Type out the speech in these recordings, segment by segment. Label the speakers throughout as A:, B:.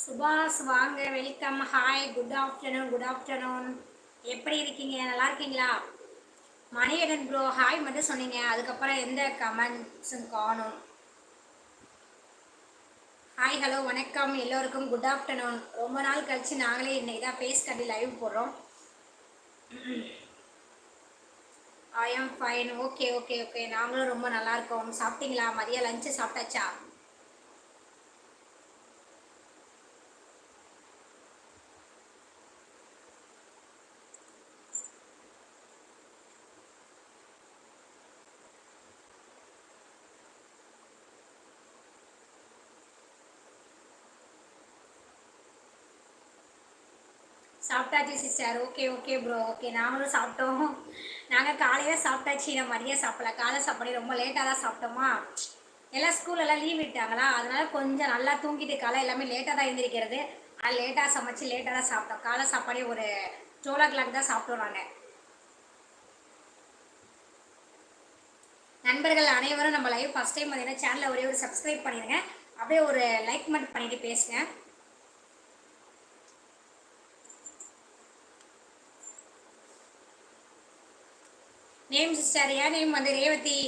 A: சுபாஷ் வாங்க welcome. Hi good afternoon good afternoon எப்படி இருக்கீங்க? நல்லா இருக்கீங்களா? மணியடன் ப்ரோ ஹாய் மட்டும் சொன்னீங்க. அதுக்கப்புறம் எந்த கமெண்ட்ஸும் காணும். ஹாய் ஹலோ வணக்கம். எல்லோருக்கும் குட் ஆஃப்டர்நூன் ரொம்ப நாள் கழிச்சு நாங்களே இன்னைக்கு தான் ஃபேஸ் கட்டி லைவ் போடுறோம். ஐ am fine okay okay okay நாங்களும் ரொம்ப நல்லா இருக்கோம். சாப்பிட்டீங்களா? மதியம் லஞ்சு சாப்பிட்டாச்சா? சாப்பிட்டாச்சு sister okay okay bro okay நாங்களும் சாப்பிட்டோம். நாங்கள் காலையில் சாப்பிட்டாச்சு. நான் மதியம் சாப்பிடல. காலை சாப்பாடு ரொம்ப லேட்டாக தான் சாப்பிட்டோமா? எல்லாம் ஸ்கூலெல்லாம் லீவ் விட்டாங்களா? அதனால கொஞ்சம் நல்லா தூங்கிட்டு காலை எல்லாமே லேட்டாக தான் எழுந்திரிக்கிறது. அது லேட்டாக சமைச்சு லேட்டாக தான் சாப்பிட்டோம். காலை சாப்பாடே ஒரு டுவெல் ஓ கிளாக் தான் சாப்பிட்டோம் நாங்கள் நண்பர்கள் அனைவரும் நம்ம லைவ் ஃபஸ்ட் டைம் பார்த்தீங்கன்னா சேனலில் ஒரே ஒரு சப்ஸ்கிரைப் பண்ணிடுங்க அப்படியே ஒரு லைக் மட்டும் பண்ணிட்டு பேசுங்க. நேம் சிஸ்டர் ஏன் நேம் வந்து ரேவதி.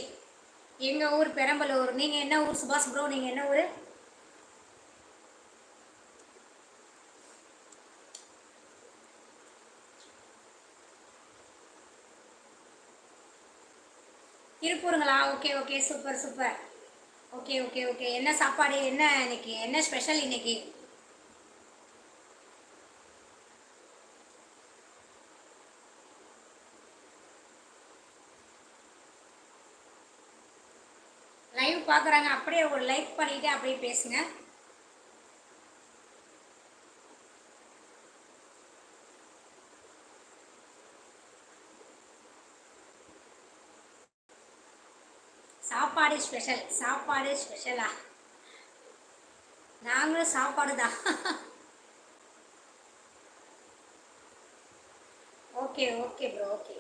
A: எங்கள் ஊர்? பெரம்பலூர். நீங்கள் என்ன ஊர் சுபாஷ் ப்ரோ நீங்கள் என்ன ஊர்? திருப்பூருங்களா? Okay okay super super okay okay okay என்ன சாப்பாடு? என்ன இன்னைக்கு? என்ன ஸ்பெஷல் இன்னைக்கு லைவ் பார்க்குறாங்க அப்படியே ஒரு லைக் பண்ணிவிட்டு அப்படியே பேசுங்க. சாப்பாடு ஸ்பெஷல் சாப்பாடு ஸ்பெஷலா நாங்களும் சாப்பாடு தான் okay okay bro okay.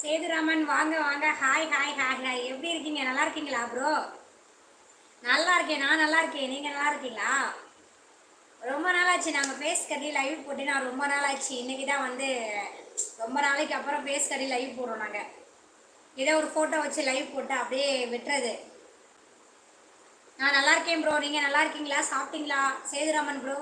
A: Sethuraman வாங்க வாங்க. ஹாய் ஹாய் ஹாய் ஹாய் எப்படி இருக்கீங்க? நல்லா இருக்கீங்களா ப்ரோ நல்லா இருக்கேன். நான் நல்லா இருக்கேன். நீங்கள் நல்லா இருக்கீங்களா? ரொம்ப நாள் ஆச்சு நாங்கள் ஃபேஸ் கட்டி லைவ் போட்டு. நான் ரொம்ப நாள் ஆச்சு இன்றைக்கி தான் வந்து ரொம்ப நாளைக்கு அப்புறம் ஃபேஸ் கட்டி லைவ் போடுறோம் நாங்கள் ஏதோ ஒரு ஃபோட்டோ வச்சு லைவ் போட்டு அப்படியே விட்டுறது. நான் நல்லா இருக்கேன் ப்ரோ நீங்கள் நல்லா இருக்கீங்களா? சாப்பிட்டீங்களா? சேதுராமன் ப்ரோ